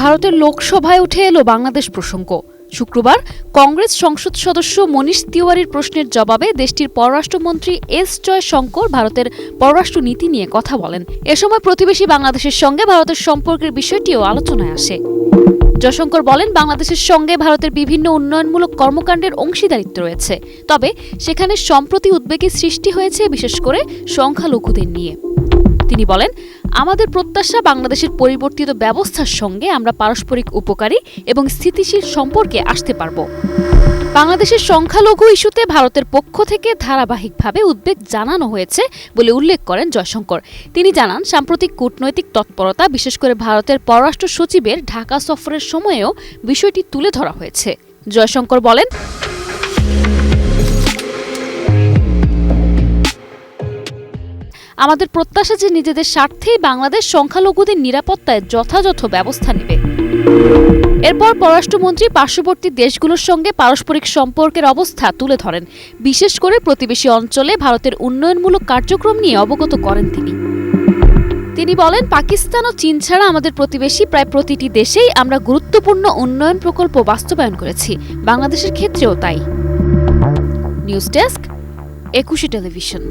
ভারতের লোকসভায় উঠে এলো বাংলাদেশ প্রসঙ্গ। শুক্রবার কংগ্রেস সংসদ সদস্য মনীষ তিওয়ারির প্রশ্নের জবাবে দেশটির পররাষ্ট্রমন্ত্রী এস জয় শঙ্কর ভারতের পররাষ্ট্র নীতি নিয়ে কথা বলেন। এ সময় প্রতিবেশী বাংলাদেশের সঙ্গে ভারতের সম্পর্কের বিষয়টিও আলোচনায় আসে। জয়শঙ্কর বলেন, বাংলাদেশের সঙ্গে ভারতের বিভিন্ন উন্নয়নমূলক কর্মকাণ্ডের অংশীদারিত্ব রয়েছে। তবে সেখানে সম্প্রতি উদ্বেগের সৃষ্টি হয়েছে, বিশেষ করে সংখ্যালঘুদের নিয়ে। তিনি বলেন আমাদের প্রত্যাশা বাংলাদেশের পরিবর্তিত ব্যবস্থার সঙ্গে আমরা পারস্পরিক উপকারী এবং স্থিতিশীল সম্পর্কে আসতে পারব। বাংলাদেশের সংখ্যালঘু ইস্যুতে ভারতের পক্ষ থেকে ধারাবাহিকভাবে উদ্বেগ জানানো হয়েছে বলে উল্লেখ করেন জয়শঙ্কর। তিনি জানান, সাম্প্রতিক কূটনৈতিক তৎপরতা, বিশেষ করে ভারতের পররাষ্ট্র সচিবের ঢাকা সফরের সময়েও বিষয়টি তুলে ধরা হয়েছে। জয়শঙ্কর বলেন আমাদের প্রত্যাশা যে নিজেদের স্বার্থেই বাংলাদেশ সংখ্যালঘুদের নিরাপত্তায় যথাযথ ব্যবস্থা নেবে। এরপর পররাষ্ট্রমন্ত্রী পার্শ্ববর্তী দেশগুলোর সঙ্গে পারস্পরিক সম্পর্কের অবস্থা তুলে ধরেন। বিশেষ করে প্রতিবেশী অঞ্চলে ভারতের উন্নয়নমূলক কার্যক্রম নিয়ে অবগত করেন তিনি। তিনি বলেন, পাকিস্তান ও চীন ছাড়া আমাদের প্রতিবেশী প্রায় প্রতিটি দেশেই আমরা গুরুত্বপূর্ণ উন্নয়ন প্রকল্প বাস্তবায়ন করেছি। বাংলাদেশের ক্ষেত্রেও তাই। News desk, Ekushey television.